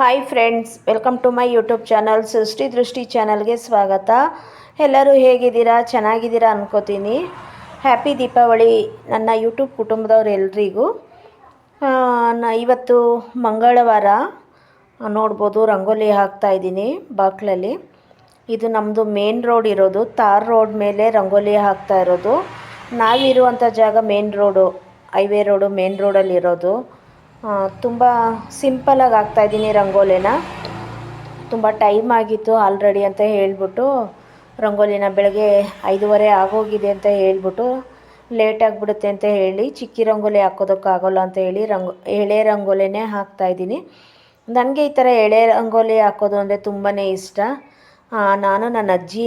Hi friends welcome to my YouTube channel Srushti Drushti ಚಾನಲ್ಗೆ ಸ್ವಾಗತ. ಎಲ್ಲರೂ ಹೇಗಿದ್ದೀರಾ? ಚೆನ್ನಾಗಿದ್ದೀರಾ ಅನ್ಕೋತೀನಿ. ಹ್ಯಾಪಿ ದೀಪಾವಳಿ ನನ್ನ ಯೂಟ್ಯೂಬ್ ಕುಟುಂಬದವ್ರು ಎಲ್ರಿಗೂ. ಆ, ನ- ಇವತ್ತು ಮಂಗಳವಾರ ನೋಡ್ಬೋದು ರಂಗೋಲಿ ಹಾಕ್ತಾ ಇದ್ದೀನಿ ಬಾಕ್ಲಲ್ಲಿ. ಇದು ನಮ್ಮದು ಮೇನ್ ರೋಡ್ ಇರೋದು ತಾರ್ ರೋಡ್ ಮೇಲೆ ರಂಗೋಲಿ ಹಾಕ್ತಾ ಇರೋದು. ನಾವಿರುವಂಥ ಜಾಗ main road highway road main ರೋಡಲ್ಲಿ ಇರೋದು. ತುಂಬ ಸಿಂಪಲಾಗಿ ಹಾಕ್ತಾಯಿದ್ದೀನಿ ರಂಗೋಲಿನ. ತುಂಬ ಟೈಮ್ ಆಗಿತ್ತು ಆಲ್ರೆಡಿ ಅಂತ ಹೇಳಿಬಿಟ್ಟು, ರಂಗೋಲಿನ ಬೆಳಗ್ಗೆ ಐದೂವರೆ ಆಗೋಗಿದೆ ಅಂತ ಹೇಳಿಬಿಟ್ಟು ಲೇಟ್ ಆಗಿಬಿಡುತ್ತೆ ಅಂತ ಹೇಳಿ, ಚಿಕ್ಕಿ ರಂಗೋಲಿ ಹಾಕೋದಕ್ಕಾಗಲ್ಲ ಅಂತ ಹೇಳಿ ರಂಗೋ, ಎಳೆ ರಂಗೋಲಿನೇ ಹಾಕ್ತಾಯಿದ್ದೀನಿ ನನಗೆ ಈ ಥರ ಎಳೆ ರಂಗೋಲಿ ಹಾಕೋದು ಅಂದರೆ ತುಂಬಾ ಇಷ್ಟ. ನಾನು ನನ್ನ ಅಜ್ಜಿ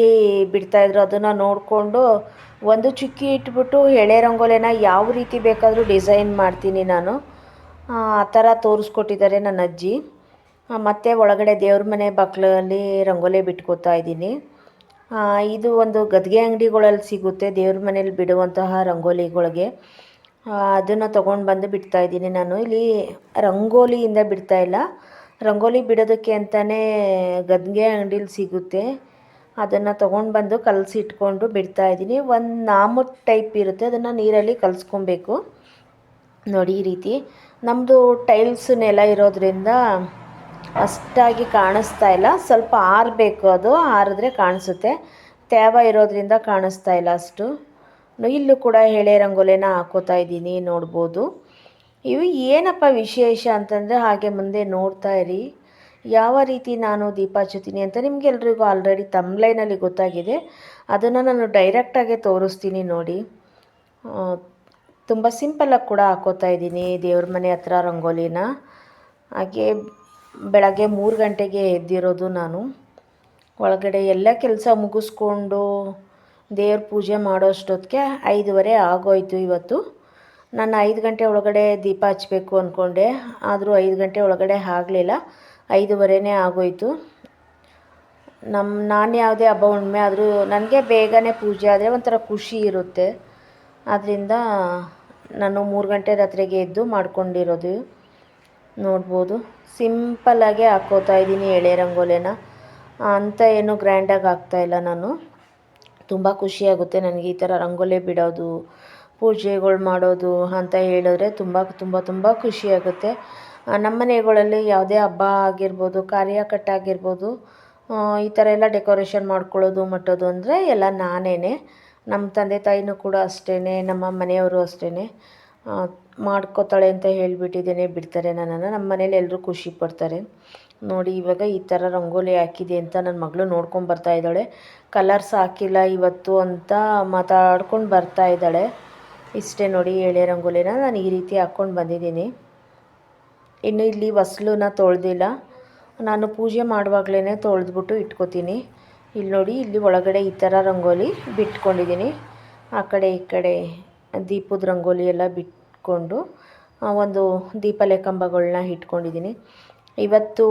ಬಿಡ್ತಾಯಿದ್ರು ಅದನ್ನು ನೋಡಿಕೊಂಡು, ಒಂದು ಚುಕ್ಕಿ ಇಟ್ಬಿಟ್ಟು ಎಳೆ ರಂಗೋಲಿನ ಯಾವ ರೀತಿ ಬೇಕಾದರೂ ಡಿಸೈನ್ ಮಾಡ್ತೀನಿ ನಾನು. ಆ ಥರ ತೋರಿಸ್ಕೊಟ್ಟಿದ್ದಾರೆ ನನ್ನ ಅಜ್ಜಿ. ಮತ್ತು ಒಳಗಡೆ ದೇವ್ರ ಮನೆ ಬಕ್ಲಲ್ಲಿ ರಂಗೋಲಿ ಬಿಟ್ಕೋತಾ ಇದ್ದೀನಿ. ಇದು ಒಂದು ಗದ್ಗೆ ಅಂಗಡಿಗಳಲ್ಲಿ ಸಿಗುತ್ತೆ ದೇವ್ರ ಮನೇಲಿ ಬಿಡುವಂತಹ ರಂಗೋಲಿಗಳಿಗೆ. ಅದನ್ನು ತೊಗೊಂಡು ಬಂದು ಬಿಡ್ತಾ ಇದ್ದೀನಿ ನಾನು. ಇಲ್ಲಿ ರಂಗೋಲಿಯಿಂದ ಬಿಡ್ತಾ ಇಲ್ಲ. ರಂಗೋಲಿ ಬಿಡೋದಕ್ಕೆ ಅಂತಲೇ ಗದ್ಗೆ ಅಂಗಡೀಲಿ ಸಿಗುತ್ತೆ. ಅದನ್ನು ತೊಗೊಂಡು ಬಂದು ಕಲಸಿಟ್ಕೊಂಡು ಬಿಡ್ತಾ ಇದ್ದೀನಿ. ಒಂದು ನಾಮು ಟೈಪ್ ಇರುತ್ತೆ. ಅದನ್ನು ನೀರಲ್ಲಿ ಕಲಿಸ್ಕೊಬೇಕು. ನೋಡಿ ಈ ರೀತಿ. ನಮ್ಮದು ಟೈಲ್ಸ್ ನೆಲ ಇರೋದ್ರಿಂದ ಅಷ್ಟಾಗಿ ಕಾಣಿಸ್ತಾ ಇಲ್ಲ. ಸ್ವಲ್ಪ ಆರಬೇಕು ಅದು, ಆರಿದ್ರೆ ಕಾಣಿಸುತ್ತೆ. ತೇವ ಇರೋದ್ರಿಂದ ಕಾಣಿಸ್ತಾ ಇಲ್ಲ ಅಷ್ಟು. ಇಲ್ಲೂ ಕೂಡ ಎಳೆ ರಂಗೋಲಿನ ಹಾಕೋತಾ ಇದ್ದೀನಿ, ನೋಡ್ಬೋದು. ಇವು ಏನಪ್ಪ ವಿಶೇಷ ಅಂತಂದರೆ ಹಾಗೆ ಮುಂದೆ ನೋಡ್ತಾ ಇರಿ. ಯಾವ ರೀತಿ ನಾನು ದೀಪ ಹಚ್ಚುತ್ತೀನಿ ಅಂತ ನಿಮಗೆಲ್ಲರಿಗೂ ಆಲ್ರೆಡಿ ತಮ್ಲೈನಲ್ಲಿ ಗೊತ್ತಾಗಿದೆ. ಅದನ್ನು ನಾನು ಡೈರೆಕ್ಟಾಗೆ ತೋರಿಸ್ತೀನಿ ನೋಡಿ. ತುಂಬ ಸಿಂಪಲ್ಲಾಗಿ ಕೂಡ ಹಾಕೋತಾ ಇದ್ದೀನಿ ದೇವ್ರ ಮನೆ ಹತ್ರ ರಂಗೋಲಿನ. ಹಾಗೆ ಬೆಳಗ್ಗೆ ಮೂರು ಗಂಟೆಗೆ ಎದ್ದಿರೋದು ನಾನು. ಒಳಗಡೆ ಎಲ್ಲ ಕೆಲಸ ಮುಗಿಸ್ಕೊಂಡು ದೇವ್ರ ಪೂಜೆ ಮಾಡೋಷ್ಟೊತ್ತಿಗೆ ಐದುವರೆ ಆಗೋಯ್ತು ಇವತ್ತು. ನಾನು ಐದು ಗಂಟೆ ಒಳಗಡೆ ದೀಪ ಹಚ್ಚಬೇಕು ಅಂದ್ಕೊಂಡೆ ಆದರೂ ಐದು ಗಂಟೆ ಒಳಗಡೆ ಆಗಲಿಲ್ಲ. ಐದುವರೆನೇ ಆಗೋಯ್ತು. ನಮ್ಮ ನಾನು ಯಾವುದೇ ಹಬ್ಬ ಹುಣ್ಣಿಮೆ ಆದರೂ ನನಗೆ ಬೇಗನೆ ಪೂಜೆ ಆದರೆ ಒಂಥರ ಖುಷಿ ಇರುತ್ತೆ. ಆದ್ದರಿಂದ ನಾನು ಮೂರು ಗಂಟೆ ರಾತ್ರಿಗೆ ಎದ್ದು ಮಾಡ್ಕೊಂಡಿರೋದು. ನೋಡ್ಬೋದು. ಸಿಂಪಲ್ಲಾಗೆ ಹಾಕೋತಾ ಇದ್ದೀನಿ ಎಳೆ ರಂಗೋಲಿನ. ಅಂತ ಏನು ಗ್ರ್ಯಾಂಡಾಗಿ ಹಾಕ್ತಾಯಿಲ್ಲ ನಾನು. ತುಂಬ ಖುಷಿಯಾಗುತ್ತೆ ನನಗೆ ಈ ಥರ ರಂಗೋಲಿ ಬಿಡೋದು, ಪೂಜೆಗಳು ಮಾಡೋದು ಅಂತ ಹೇಳಿದ್ರೆ ತುಂಬ ತುಂಬ ತುಂಬ ಖುಷಿಯಾಗುತ್ತೆ ನಮ್ಮ ಮನೆಗಳಲ್ಲಿ ಯಾವುದೇ ಹಬ್ಬ ಆಗಿರ್ಬೋದು ಕಾರ್ಯಕಟ್ಟ ಆಗಿರ್ಬೋದು ಈ ಥರ ಎಲ್ಲ ಡೆಕೋರೇಷನ್ ಮಾಡ್ಕೊಳ್ಳೋದು, ಮಟ್ಟೋದು ಅಂದರೆ ಎಲ್ಲ ನಾನೇ ನಮ್ಮ ತಂದೆ ತಾಯಿನೂ ಕೂಡ ಅಷ್ಟೇ ನಮ್ಮ ಮನೆಯವರು ಅಷ್ಟೇ ಮಾಡ್ಕೋತಾಳೆ ಅಂತ ಹೇಳಿಬಿಟ್ಟಿದ್ದೇನೆ, ಬಿಡ್ತಾರೆ ನನ್ನನ್ನು. ನಮ್ಮ ಮನೇಲಿ ಎಲ್ಲರೂ ಖುಷಿ ಪಡ್ತಾರೆ. ನೋಡಿ, ಇವಾಗ ಈ ಥರ ರಂಗೋಲಿ ಹಾಕಿದೆ ಅಂತ ನನ್ನ ಮಗಳು ನೋಡ್ಕೊಂಡು ಬರ್ತಾ ಇದ್ದಾಳೆ. ಕಲರ್ಸ್ ಹಾಕಿಲ್ಲ ಇವತ್ತು ಅಂತ ಮಾತಾಡ್ಕೊಂಡು ಬರ್ತಾ ಇದ್ದಾಳೆ. ಇಷ್ಟೇ ನೋಡಿ ಎಳೆ ರಂಗೋಲಿನ ನಾನು ಈ ರೀತಿ ಹಾಕ್ಕೊಂಡು ಬಂದಿದ್ದೀನಿ. ಇನ್ನು ಇಲ್ಲಿ ಹೊಸ್ಲನ್ನ ತೊಳೆದಿಲ್ಲ. ನಾನು ಪೂಜೆ ಮಾಡುವಾಗಲೇ ತೊಳೆದ್ಬಿಟ್ಟು ಇಟ್ಕೋತೀನಿ. ಇಲ್ಲಿ ನೋಡಿ, ಇಲ್ಲಿ ಒಳಗಡೆ ಈ ಥರ ರಂಗೋಲಿ ಬಿಟ್ಕೊಂಡಿದ್ದೀನಿ. ಆ ಕಡೆ, ಈ ಕಡೆ ದೀಪದ ರಂಗೋಲಿ ಎಲ್ಲ ಬಿಟ್ಕೊಂಡು ಒಂದು ದೀಪಲೆ ಕಂಬಗಳನ್ನ ಇಟ್ಕೊಂಡಿದ್ದೀನಿ. ಇವತ್ತು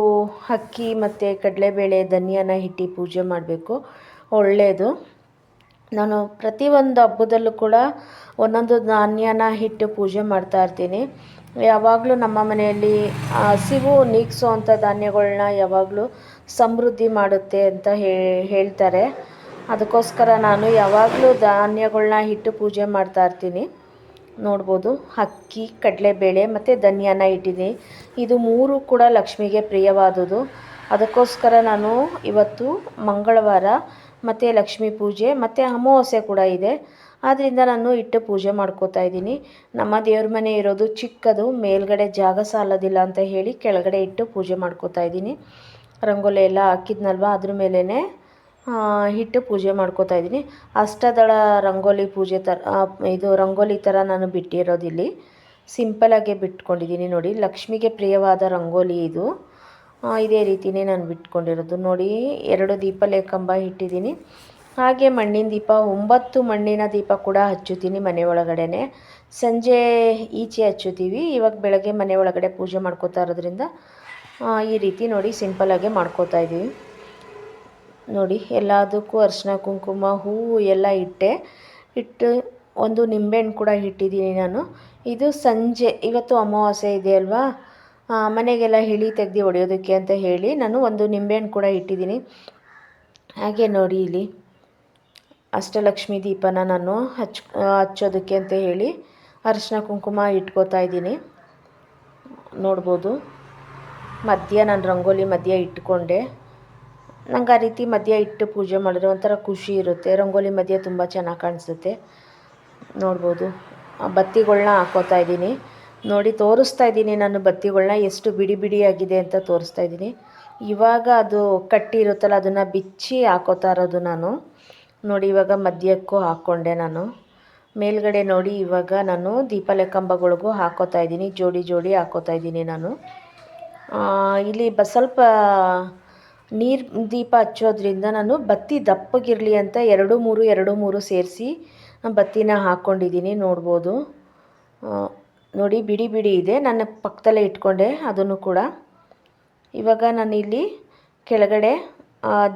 ಅಕ್ಕಿ ಮತ್ತು ಕಡಲೆಬೇಳೆ, ಧನಿಯಾನ ಇಟ್ಟು ಪೂಜೆ ಮಾಡಬೇಕು. ಒಳ್ಳೆಯದು ನಾನು ಪ್ರತಿಯೊಂದು ಹಬ್ಬದಲ್ಲೂ ಕೂಡ ಒಂದೊಂದು ಧಾನ್ಯನ ಇಟ್ಟು ಪೂಜೆ ಮಾಡ್ತಾ ಇರ್ತೀನಿ. ಯಾವಾಗಲೂ ನಮ್ಮ ಮನೆಯಲ್ಲಿ ಹಸಿವು ಹಸಿವು ನೀಗಿಸೋವಂಥ ಧಾನ್ಯಗಳನ್ನ ಯಾವಾಗಲೂ ಸಮೃದ್ಧಿ ಮಾಡುತ್ತೆ ಅಂತ ಹೇಳ್ತಾರೆ. ಅದಕ್ಕೋಸ್ಕರ ನಾನು ಯಾವಾಗಲೂ ಧಾನ್ಯಗಳನ್ನ ಇಟ್ಟು ಪೂಜೆ ಮಾಡ್ತಾ ಇರ್ತೀನಿ. ನೋಡ್ಬೋದು, ಅಕ್ಕಿ, ಕಡಲೆಬೇಳೆ ಮತ್ತು ಧನಿಯಾನ ಇಟ್ಟಿದ್ದೀನಿ. ಇದು ಮೂರು ಕೂಡ ಲಕ್ಷ್ಮಿಗೆ ಪ್ರಿಯವಾದುದು ಅದಕ್ಕೋಸ್ಕರ ನಾನು ಇವತ್ತು ಮಂಗಳವಾರ ಮತ್ತು ಲಕ್ಷ್ಮೀ ಪೂಜೆ ಮತ್ತು ಅಮಾವಾಸ್ಯೆ ಕೂಡ ಇದೆ. ಆದ್ದರಿಂದ ನಾನು ಇಟ್ಟು ಪೂಜೆ ಮಾಡ್ಕೋತಾ ಇದ್ದೀನಿ. ನಮ್ಮ ದೇವ್ರ ಮನೆ ಇರೋದು ಚಿಕ್ಕದು, ಮೇಲ್ಗಡೆ ಜಾಗ ಸಾಲೋದಿಲ್ಲ ಅಂತ ಹೇಳಿ ಕೆಳಗಡೆ ಇಟ್ಟು ಪೂಜೆ ಮಾಡ್ಕೋತಾ ಇದ್ದೀನಿ. ರಂಗೋಲಿ ಎಲ್ಲ ಹಾಕಿದ್ನಲ್ವ? ಅದ್ರ ಮೇಲೇ ಇಟ್ಟು ಪೂಜೆ ಮಾಡ್ಕೋತಾ ಇದ್ದೀನಿ. ಅಷ್ಟದಳ ರಂಗೋಲಿ ಪೂಜೆ ಥರ ಇದು ರಂಗೋಲಿ ಥರ ನಾನು ಬಿಟ್ಟಿರೋದಿಲ್ಲಿ. ಸಿಂಪಲಾಗೆ ಬಿಟ್ಕೊಂಡಿದ್ದೀನಿ ನೋಡಿ. ಲಕ್ಷ್ಮಿಗೆ ಪ್ರಿಯವಾದ ರಂಗೋಲಿ ಇದು. ಇದೇ ರೀತಿಯೇ ನಾನು ಬಿಟ್ಕೊಂಡಿರೋದು. ನೋಡಿ, ಎರಡು ದೀಪ ಕಂಬ ಇಟ್ಟಿದ್ದೀನಿ. ಹಾಗೆ ಮಣ್ಣಿನ ದೀಪ, ಒಂಬತ್ತು ಮಣ್ಣಿನ ದೀಪ ಕೂಡ ಹಚ್ಚುತ್ತೀನಿ ಮನೆ ಒಳಗಡೆನೆ. ಸಂಜೆ ಈಚೆ ಹಚ್ಚುತ್ತೀವಿ. ಇವಾಗ ಬೆಳಗ್ಗೆ ಮನೆ ಒಳಗಡೆ ಪೂಜೆ ಮಾಡ್ಕೋತಾ ಇರೋದ್ರಿಂದ ಈ ರೀತಿ ನೋಡಿ ಸಿಂಪಲಾಗೆ ಮಾಡ್ಕೋತಾ ಇದ್ದೀವಿ. ನೋಡಿ, ಎಲ್ಲದಕ್ಕೂ ಅರಿಶಿನ ಕುಂಕುಮ ಹೂವು ಎಲ್ಲ ಇಟ್ಟೆ. ಇಟ್ಟು ಒಂದು ನಿಂಬೆಹಣ್ಣು ಕೂಡ ಇಟ್ಟಿದ್ದೀನಿ ನಾನು. ಇದು ಸಂಜೆ, ಇವತ್ತು ಅಮಾವಾಸ್ಯೆ ಇದೆ ಅಲ್ವಾ? ಮನೆಗೆಲ್ಲ ಹಿಳಿ ತೆಗ್ದು ಹೊಡೆಯೋದಕ್ಕೆ ಅಂತ ಹೇಳಿ ನಾನು ಒಂದು ನಿಂಬೆಹಣ್ಣು ಕೂಡ ಇಟ್ಟಿದ್ದೀನಿ. ಹಾಗೆ ನೋಡಿ ಇಲ್ಲಿ, ಅಷ್ಟಲಕ್ಷ್ಮಿ ದೀಪನ ನಾನು ಹಚ್ ಹಚ್ಚೋದಕ್ಕೆ ಅಂತ ಹೇಳಿ ಅರಿಶಿನ ಕುಂಕುಮ ಇಟ್ಕೋತಾ ಇದ್ದೀನಿ. ನೋಡ್ಬೋದು. ಮಧ್ಯ ನಾನು ರಂಗೋಲಿ ಮಧ್ಯ ಇಟ್ಕೊಂಡೆ. ನಂಗೆ ಆ ರೀತಿ ಮಧ್ಯ ಇಟ್ಟು ಪೂಜೆ ಮಾಡಿದ್ರೆ ಒಂಥರ ಖುಷಿ ಇರುತ್ತೆ. ರಂಗೋಲಿ ಮಧ್ಯ ತುಂಬ ಚೆನ್ನಾಗಿ ಕಾಣಿಸುತ್ತೆ. ನೋಡ್ಬೋದು. ಬತ್ತಿಗಳನ್ನ ಬತ್ತಿಗಳ್ನ ಹಾಕೋತಾ ಇದ್ದೀನಿ. ನೋಡಿ, ತೋರಿಸ್ತಾ ಇದ್ದೀನಿ ನಾನು ಬತ್ತಿಗಳನ್ನ ಎಷ್ಟು ಬಿಡಿ ಬಿಡಿಯಾಗಿದೆ ಅಂತ ತೋರಿಸ್ತಾ ಇದ್ದೀನಿ. ಇವಾಗ ಅದು ಕಟ್ಟಿ ಇರುತ್ತಲ್ಲ, ಅದನ್ನು ಬಿಚ್ಚಿ ಹಾಕೋತಾ ಇರೋದು ನಾನು. ನೋಡಿ, ಇವಾಗ ಮಧ್ಯಕ್ಕೂ ಹಾಕ್ಕೊಂಡೆ ನಾನು. ಮೇಲ್ಗಡೆ ನೋಡಿ, ಇವಾಗ ನಾನು ದೀಪಾಲೆ ಕಂಬಗಳಿಗೂ ಹಾಕೋತಾ ಇದ್ದೀನಿ. ಜೋಡಿ ಜೋಡಿ ಹಾಕೋತಾ ಇದ್ದೀನಿ ನಾನು. ಇಲ್ಲಿ ಬ, ಸ್ವಲ್ಪ ನೀರು ದೀಪ ಹಚ್ಚೋದ್ರಿಂದ ನಾನು ಬತ್ತಿ ದಪ್ಪಗಿರಲಿ ಅಂತ ಎರಡು ಮೂರು ಎರಡು ಮೂರು ಸೇರಿಸಿ ಬತ್ತಿನ ಹಾಕ್ಕೊಂಡಿದ್ದೀನಿ ನೋಡ್ಬೋದು. ನೋಡಿ ಬಿಡಿ ಬಿಡಿ ಇದೆ. ನನ್ನ ಪಕ್ಕದಲ್ಲೇ ಇಟ್ಕೊಂಡೆ ಅದನ್ನು ಕೂಡ. ಇವಾಗ ನಾನು ಇಲ್ಲಿ ಕೆಳಗಡೆ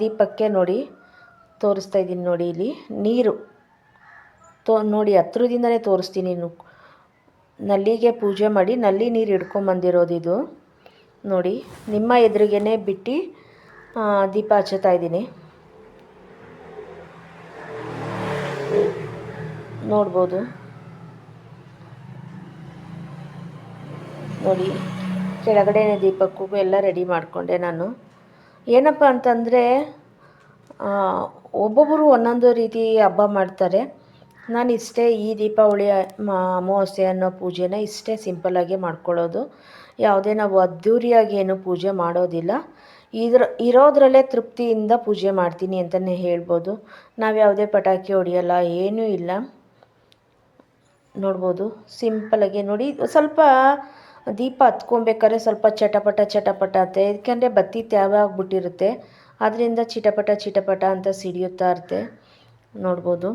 ದೀಪಕ್ಕೆ ನೋಡಿ ತೋರಿಸ್ತಾ ಇದ್ದೀನಿ ನೋಡಿ ಇಲ್ಲಿ. ನೀರು. ತೋ, ನೋಡಿ ಹತ್ರದಿಂದನೇ ತೋರಿಸ್ತೀನಿ ನಲ್ಲಿಗೆ ಪೂಜೆ ಮಾಡಿ, ನಲ್ಲಿ ನೀರು ಹಿಡ್ಕೊಂಬಂದಿರೋದು ಇದು. ನೋಡಿ, ನಿಮ್ಮ ಎದುರಿಗೇ ಬಿಟ್ಟು ದೀಪ ಹಚ್ಚುತ್ತಾ ಇದ್ದೀನಿ. ನೋಡ್ಬೋದು. ನೋಡಿ ಕೆಳಗಡೆ ದೀಪಕ್ಕೂ ಎಲ್ಲ ರೆಡಿ ಮಾಡಿಕೊಂಡೆ ನಾನು. ಏನಪ್ಪ ಅಂತಂದರೆ ಒಬ್ಬೊಬ್ಬರು ಒಂದೊಂದು ರೀತಿ ಹಬ್ಬ ಮಾಡ್ತಾರೆ. ನಾನು ಇಷ್ಟೇ ಈ ದೀಪಾವಳಿ ಅಮಾವಾಸ್ಯೆ ಅನ್ನೋ ಪೂಜೆನ ಇಷ್ಟೇ ಸಿಂಪಲ್ಲಾಗಿ ಮಾಡ್ಕೊಳ್ಳೋದು. ಯಾವುದೇ ನಾವು ಅದ್ಧೂರಿಯಾಗಿ ಏನು ಪೂಜೆ ಮಾಡೋದಿಲ್ಲ. ಇದ್ರ, ಇರೋದ್ರಲ್ಲೇ ತೃಪ್ತಿಯಿಂದ ಪೂಜೆ ಮಾಡ್ತೀನಿ ಅಂತಲೇ ಹೇಳ್ಬೋದು. ನಾವು ಯಾವುದೇ ಪಟಾಕಿ ಹೊಡೆಯಲ್ಲ, ಏನೂ ಇಲ್ಲ. ನೋಡ್ಬೋದು ಸಿಂಪಲಾಗಿ ನೋಡಿ, ಸ್ವಲ್ಪ ದೀಪ ಹತ್ಕೊಬೇಕಾದ್ರೆ ಸ್ವಲ್ಪ ಚಟಪಟ ಚಟಪಟ ಅಂತ, ಯಾಕೆಂದರೆ ಬತ್ತಿ ತ್ಯಾವ ಆಗ್ಬಿಟ್ಟಿರುತ್ತೆ. ಅದರಿಂದ ಚಿಟಪಟ ಚಿಟಪಟ ಅಂತ ಸಿಡಿಯುತ್ತಾ ಇರುತ್ತೆ. ನೋಡ್ಬೋದು.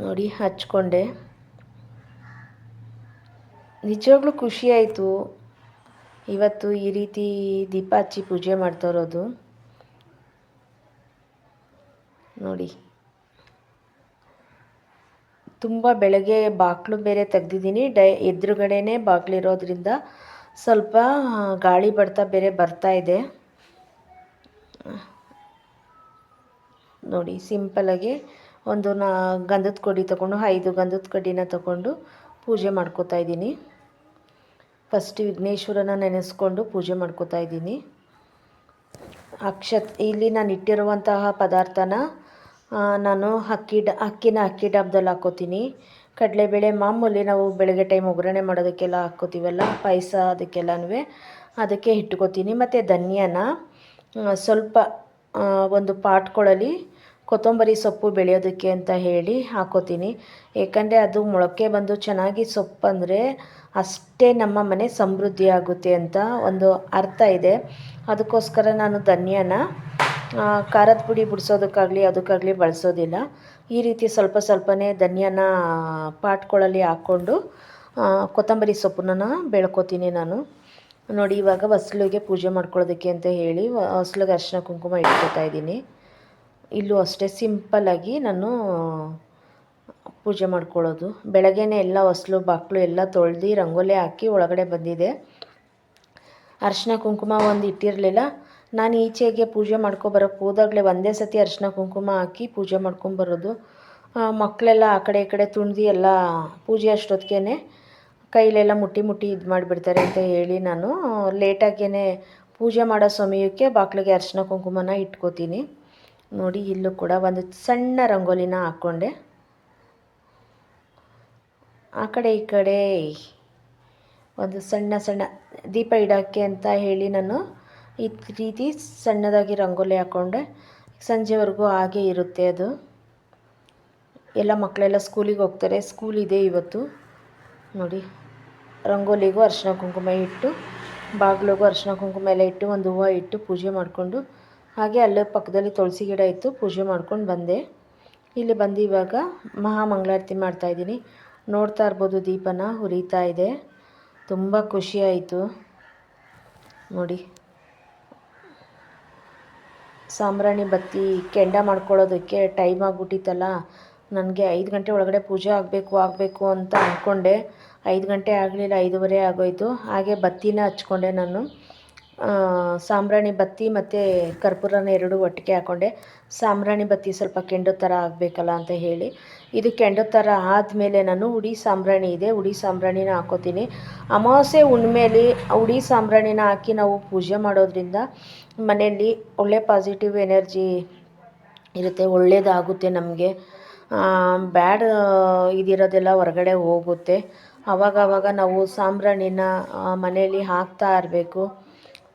ನೋಡಿ, ಹಚ್ಕೊಂಡೆ. ನಿಜವಾಗ್ಲೂ ಖುಷಿ ಆಯಿತು. ಇವತ್ತು ಈ ರೀತಿ ದೀಪ ಹಚ್ಚಿ ಪೂಜೆ ಮಾಡ್ತಾ ಇರೋದು. ನೋಡಿ. ತುಂಬ ಬೆಳಗ್ಗೆ ಬಾಗಿಲು ಬೇರೆ ತೆಗ್ದಿದ್ದೀನಿ. ಡೈ ಎದುರುಗಡೆನೇ ಬಾಗಿಲಿರೋದ್ರಿಂದ ಸ್ವಲ್ಪ ಗಾಳಿ ಬಡ್ತಾ ಬೇರೆ ಬರ್ತಾ ಇದೆ. ನೋಡಿ ಸಿಂಪಲಾಗಿ ಒಂದು ನಾ, ಗಂಧದ ಕೊಡಿ ತಗೊಂಡು, ಐದು ಗಂಧದ ಕಡ್ಡಿನ ತಗೊಂಡು ಪೂಜೆ ಮಾಡ್ಕೋತಾ ಇದ್ದೀನಿ. ಫಸ್ಟ್ ವಿಘ್ನೇಶ್ವರನ ನೆನೆಸ್ಕೊಂಡು ಪೂಜೆ ಮಾಡ್ಕೋತಾ ಇದ್ದೀನಿ. ಅಕ್ಷತ್, ಇಲ್ಲಿ ನಾನು ಇಟ್ಟಿರುವಂತಹ ಪದಾರ್ಥನ ನಾನು ಅಕ್ಕಿ ಡ, ಅಕ್ಕಿನ ಅಕ್ಕಿ ಡಬ್ಬದಲ್ಲಿ ಹಾಕೋತೀನಿ. ಕಡಲೆಬೇಳೆ ಮಾಮೂಲಿ ನಾವು ಬೆಳಗ್ಗೆ ಟೈಮ್ ಒಗ್ಗರಣೆ ಮಾಡೋದಕ್ಕೆಲ್ಲ ಹಾಕ್ಕೋತೀವಲ್ಲ, ಪಾಯಸ ಅದಕ್ಕೆಲ್ಲನೂ ಅದಕ್ಕೆ ಇಟ್ಕೋತೀನಿ. ಮತ್ತು ಧನಿಯಾನ ಸ್ವಲ್ಪ ಒಂದು ಪಾಟ್ಗಳಲ್ಲಿ ಕೊತ್ತಂಬರಿ ಸೊಪ್ಪು ಬೆಳೆಯೋದಕ್ಕೆ ಅಂತ ಹೇಳಿ ಹಾಕೋತೀನಿ. ಏಕೆಂದರೆ ಅದು ಮೊಳಕೆ ಬಂದು ಚೆನ್ನಾಗಿ ಸೊಪ್ಪಂದರೆ ಅಷ್ಟೇ ನಮ್ಮ ಮನೆ ಸಮೃದ್ಧಿ ಆಗುತ್ತೆ ಅಂತ ಒಂದು ಅರ್ಥ ಇದೆ. ಅದಕ್ಕೋಸ್ಕರ ನಾನು ಧನ್ಯನ ಖಾರದ ಪುಡಿ ಬಿಡಿಸೋದಕ್ಕಾಗಲಿ ಅದಕ್ಕಾಗಲಿ ಬಳಸೋದಿಲ್ಲ. ಈ ರೀತಿ ಸ್ವಲ್ಪ ಸ್ವಲ್ಪನೇ ಧನ್ಯನ ಪಾಟ್ಗಳಲ್ಲಿ ಹಾಕ್ಕೊಂಡು ಕೊತ್ತಂಬರಿ ಸೊಪ್ಪನ್ನ ಬೆಳ್ಕೊತೀನಿ ನಾನು. ನೋಡಿ ಇವಾಗ ಹೊಸ್ಲಿಗೆ ಪೂಜೆ ಮಾಡ್ಕೊಳ್ಳೋದಕ್ಕೆ ಅಂತ ಹೇಳಿ ಹೊಸ್ಲಿಗೆ ಅರಿಶಿನ ಕುಂಕುಮ ಇಟ್ಕೊತಾ ಇದ್ದೀನಿ. ಇಲ್ಲೂ ಅಷ್ಟೇ ಸಿಂಪಲ್ಲಾಗಿ ನಾನು ಪೂಜೆ ಮಾಡ್ಕೊಳ್ಳೋದು. ಬೆಳಗ್ಗೆನೇ ಎಲ್ಲ ಹೊಸ್ಲು, ಬಾಕ್ಲು ಎಲ್ಲ ತೊಳೆದು ರಂಗೋಲಿ ಹಾಕಿ ಒಳಗಡೆ ಬಂದಿದೆ. ಅರಿಶಿನ ಕುಂಕುಮ ಒಂದು ಇಟ್ಟಿರಲಿಲ್ಲ. ನಾನು ಈಚೆಗೆ ಪೂಜೆ ಮಾಡ್ಕೊಬರೋಕ್ಕೆ ಹೋದಾಗಲೇ ಒಂದೇ ಸತಿ ಅರಿಶಿನ ಕುಂಕುಮ ಹಾಕಿ ಪೂಜೆ ಮಾಡ್ಕೊಂಬರೋದು. ಮಕ್ಕಳೆಲ್ಲ ಆ ಕಡೆ ಈ ಕಡೆ ತುಣ್ದು ಎಲ್ಲ ಪೂಜೆ ಅಷ್ಟೊತ್ತಿಗೆ ಕೈಲೆಲ್ಲ ಮುಟ್ಟಿ ಮುಟ್ಟಿ ಇದು ಮಾಡಿಬಿಡ್ತಾರೆ ಅಂತ ಹೇಳಿ ನಾನು ಲೇಟಾಗೇ ಪೂಜೆ ಮಾಡೋ ಸಮಯಕ್ಕೆ ಬಾಕ್ಲಿಗೆ ಅರಿಶಿನ ಕುಂಕುಮನ ಇಟ್ಕೋತೀನಿ. ನೋಡಿ, ಇಲ್ಲೂ ಕೂಡ ಒಂದು ಸಣ್ಣ ರಂಗೋಲಿನ ಹಾಕ್ಕೊಂಡೆ. ಆ ಕಡೆ ಈ ಕಡೆ ಒಂದು ಸಣ್ಣ ಸಣ್ಣ ದೀಪ ಇಡೋಕ್ಕೆ ಅಂತ ಹೇಳಿ ನಾನು ಈ ರೀತಿ ಸಣ್ಣದಾಗಿ ರಂಗೋಲಿ ಹಾಕ್ಕೊಂಡೆ. ಸಂಜೆವರೆಗೂ ಹಾಗೆ ಇರುತ್ತೆ ಅದು. ಎಲ್ಲ ಮಕ್ಕಳೆಲ್ಲ ಸ್ಕೂಲಿಗೆ ಹೋಗ್ತಾರೆ. ಸ್ಕೂಲ್ ಇದೆ ಇವತ್ತು. ನೋಡಿ, ರಂಗೋಲಿಗೂ ಅರ್ಶಿನ ಕುಂಕುಮ ಇಟ್ಟು, ಬಾಗಿಲಿಗೂ ಅರ್ಶಿನ ಕುಂಕುಮ ಎಲ್ಲ ಇಟ್ಟು, ಒಂದು ಹೂವು ಇಟ್ಟು ಪೂಜೆ ಮಾಡಿಕೊಂಡು ಹಾಗೆ ಅಲ್ಲೇ ಪಕ್ಕದಲ್ಲಿ ತುಳಸಿ ಗಿಡ ಇತ್ತು, ಪೂಜೆ ಮಾಡ್ಕೊಂಡು ಬಂದೆ. ಇಲ್ಲಿ ಬಂದು ಇವಾಗ ಮಹಾಮಂಗಳಾರತಿ ಮಾಡ್ತಾಯಿದ್ದೀನಿ ನೋಡ್ತಾ ಇರ್ಬೋದು, ದೀಪನ ಹುರಿತಾ ಇದೆ. ತುಂಬ ಖುಷಿ ಆಯಿತು. ನೋಡಿ. ಸಾಂಬ್ರಾಣಿ ಬತ್ತಿ ಕೆಂಡ ಮಾಡ್ಕೊಳ್ಳೋದಕ್ಕೆ ಟೈಮ್ ಆಗಿಬಿಟ್ಟಿತ್ತಲ್ಲ. ನನಗೆ ಐದು ಗಂಟೆ ಒಳಗಡೆ ಪೂಜೆ ಆಗಬೇಕು ಆಗಬೇಕು ಅಂತ ಅಂದ್ಕೊಂಡೆ ಐದು ಗಂಟೆ ಆಗಲಿಲ್ಲ, ಐದೂವರೆ ಆಗೋಯಿತು. ಹಾಗೆ ಬತ್ತಿನ ಹಚ್ಕೊಂಡೆ ನಾನು. ಸಾಂಬ್ರಾಣಿ ಬತ್ತಿ ಮತ್ತು ಕರ್ಪೂರನ ಎರಡು ಒಟ್ಟಿಗೆ ಹಾಕ್ಕೊಂಡೆ ಸಾಂಬ್ರಾಣಿ ಬತ್ತಿ ಸ್ವಲ್ಪ ಕೆಂಡದ ಥರ ಆಗಬೇಕಲ್ಲ ಅಂತ ಹೇಳಿ. ಇದು ಕೆಂಡದ ಥರ ಆದಮೇಲೆ ನಾನು ಉಡಿ ಸಾಂಬ್ರಾಣಿ ಇದೆ. ಉಡಿ ಸಾಂಬ್ರಾಣಿನ ಹಾಕೋತೀನಿ. ಅಮಾವಾಸ್ಯೆ ಹುಣ್ಮೇಲಿ ಉಡಿ ಸಾಂಬ್ರಾಣಿನ ಹಾಕಿ ನಾವು ಪೂಜೆ ಮಾಡೋದ್ರಿಂದ ಮನೆಯಲ್ಲಿ ಒಳ್ಳೆ ಪಾಸಿಟಿವ್ ಎನರ್ಜಿ ಇರುತ್ತೆ. ಒಳ್ಳೆಯದಾಗುತ್ತೆ ನಮಗೆ. ಬ್ಯಾಡ್ ಇದಿರೋದೆಲ್ಲ ಹೊರಗಡೆ ಹೋಗುತ್ತೆ. ಆವಾಗವಾಗ ನಾವು ಸಾಂಬ್ರಾಣಿನ ಮನೆಯಲ್ಲಿ ಹಾಕ್ತಾ ಇರಬೇಕು.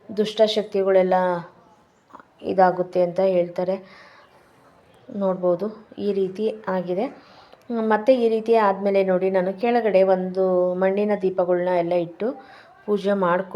ದುಷ್ಟಶಕ್ತಿಗಳೆಲ್ಲ ಇದಾಗುತ್ತೆ ಅಂತ ಹೇಳ್ತಾರೆ. ನೋಡ್ಬೋದು, ಈ ರೀತಿ ಆಗಿದೆ. ಮತ್ತು ಈ ರೀತಿ ಆದಮೇಲೆ ನೋಡಿ, ನಾನು ಕೆಳಗಡೆ ಒಂದು ಮಣ್ಣಿನ ದೀಪಗಳನ್ನ ಎಲ್ಲ ಇಟ್ಟು ಪೂಜೆ ಮಾಡ್ಕೊ